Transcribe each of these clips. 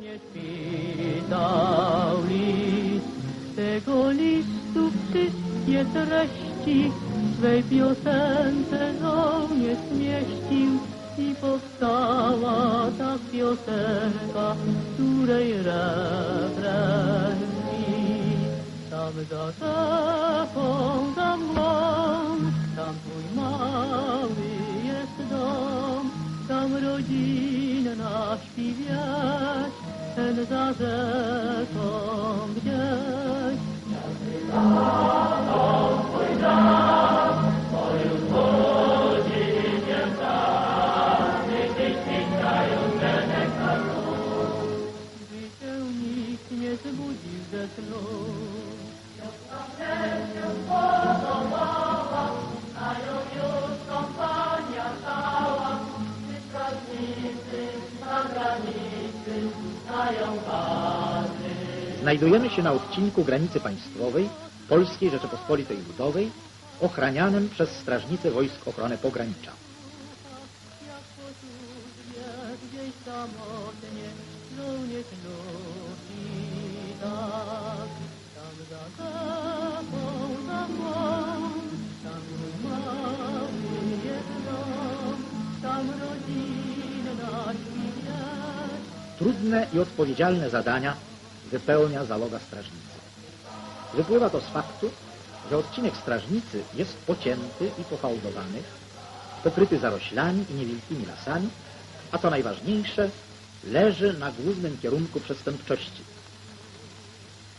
Nie czytał list, tego listu wszystkie treści swej piosence żołnierz zmieścił i powstała ta piosenka, której refren. Tam za rzeką, za mgłą, tam twój mały jest dom, tam ten zaszedł gdzieś. Znajdujemy się na odcinku granicy państwowej Polskiej Rzeczypospolitej Ludowej, ochranianym przez strażnicę Wojsk Ochrony Pogranicza. Trudne i odpowiedzialne zadania wypełnia załoga strażnicy. Wypływa to z faktu, że odcinek strażnicy jest pocięty i pofałdowany, pokryty zaroślami i niewielkimi lasami, a co najważniejsze, leży na głównym kierunku przestępczości.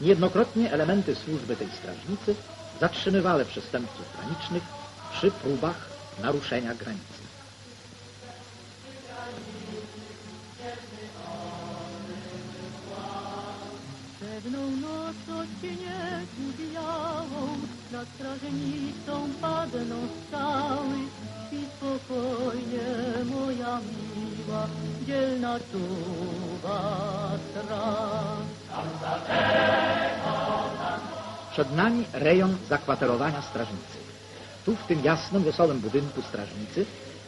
Niejednokrotnie elementy służby tej strażnicy zatrzymywały przestępców granicznych przy próbach naruszenia granicy. Odcieniegu białą nad strażnicą padną strzały. Śpi spokojnie, moja miła, dzielna czuwa. Przed nami rejon zakwaterowania strażnicy. Tu w tym jasnym, wesołym budynku strażnicy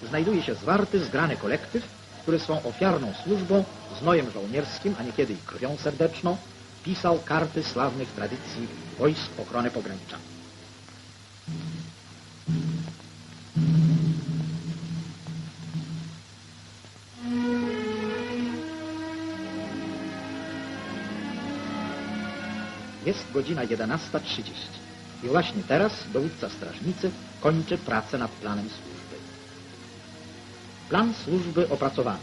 znajduje się zwarty, zgrany kolektyw, który swą ofiarną służbą, znojem żołnierskim, a niekiedy i krwią serdeczną, pisał karty sławnych tradycji Wojsk Ochrony Pogranicza. Jest godzina 11.30 i właśnie teraz dowódca strażnicy kończy pracę nad planem służby. Plan służby opracowany.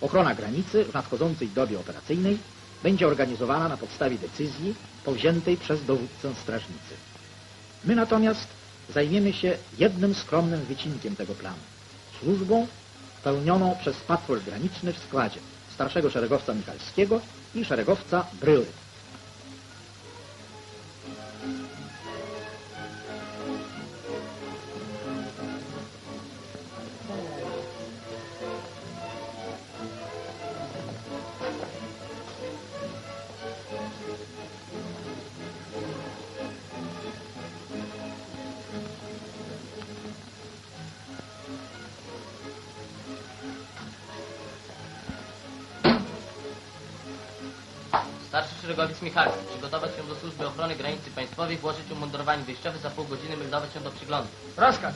Ochrona granicy w nadchodzącej dobie operacyjnej będzie organizowana na podstawie decyzji powziętej przez dowódcę strażnicy. My natomiast zajmiemy się jednym skromnym wycinkiem tego planu. Służbą pełnioną przez patrol graniczny w składzie starszego szeregowca Michalskiego i szeregowca Bryły. Starszy szeregowiec Michalski. Przygotować się do służby ochrony granicy państwowej, włożyć umundurowanie wyjściowe, za pół godziny meldować się do przyglądu. Rozkaz.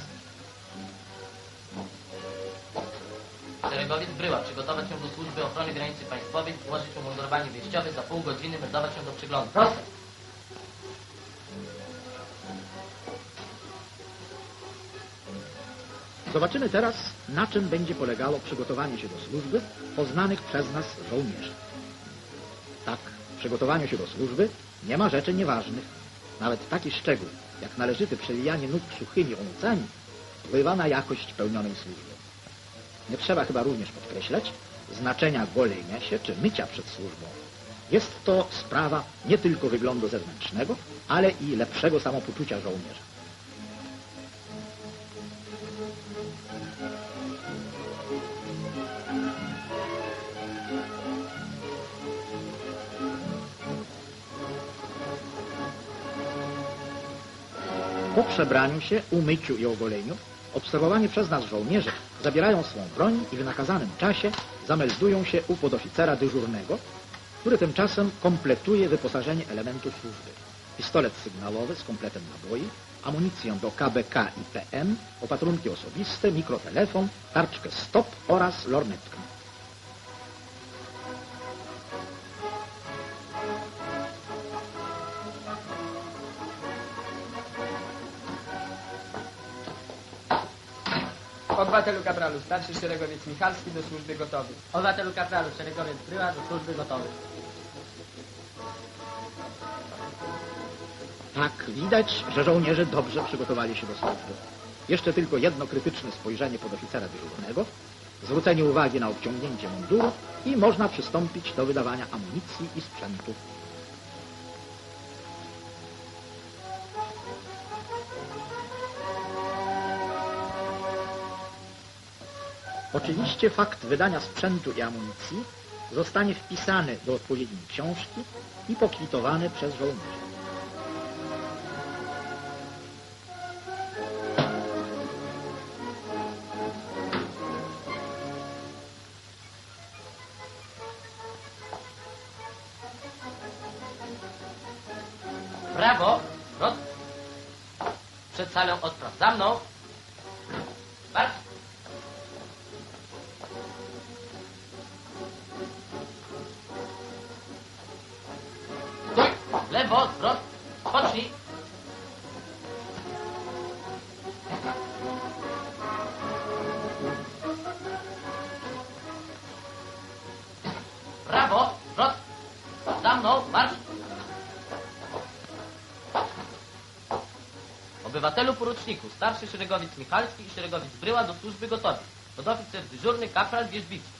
Szeregowiec Bryła. Przygotować się do służby ochrony granicy państwowej, włożyć umundurowanie wyjściowe, za pół godziny meldować się do przyglądu. Rozkaz. Zobaczymy teraz, na czym będzie polegało przygotowanie się do służby poznanych przez nas żołnierzy. Tak, przygotowaniu się do służby nie ma rzeczy nieważnych. Nawet taki szczegół, jak należyte przewijanie nóg suchymi onucami, wpływa na jakość pełnionej służby. Nie trzeba chyba również podkreślać znaczenia golenia się czy mycia przed służbą. Jest to sprawa nie tylko wyglądu zewnętrznego, ale i lepszego samopoczucia żołnierza. Po przebraniu się, umyciu i ogoleniu, obserwowani przez nas żołnierze zabierają swą broń i w nakazanym czasie zameldują się u podoficera dyżurnego, który tymczasem kompletuje wyposażenie elementów służby. Pistolet sygnałowy z kompletem naboi, amunicję do KBK i PM, opatrunki osobiste, mikrotelefon, tarczkę stop oraz lornetkę. Obywatelu kapralu, starszy szeregowiec Michalski do służby gotowy. Obywatelu kapralu, szeregowiec Bryła do służby gotowy. Tak, widać, że żołnierze dobrze przygotowali się do służby. Jeszcze tylko jedno krytyczne spojrzenie podoficera dyżurnego, zwrócenie uwagi na obciągnięcie munduru i można przystąpić do wydawania amunicji i sprzętu. Oczywiście fakt wydania sprzętu i amunicji zostanie wpisany do odpowiedniej książki i pokwitowany przez żołnierzy. Brawo! Rot. Przed salą odpraw. Za mną. Marsz. Lewo, zwrot. Pocznij. Brawo, zwrot. Za mną, marsz. Obywatelu poruczniku, starszy szeregowiec Michalski i szeregowiec Bryła do służby gotowi. Podoficer dyżurny kapral Wierzbicki.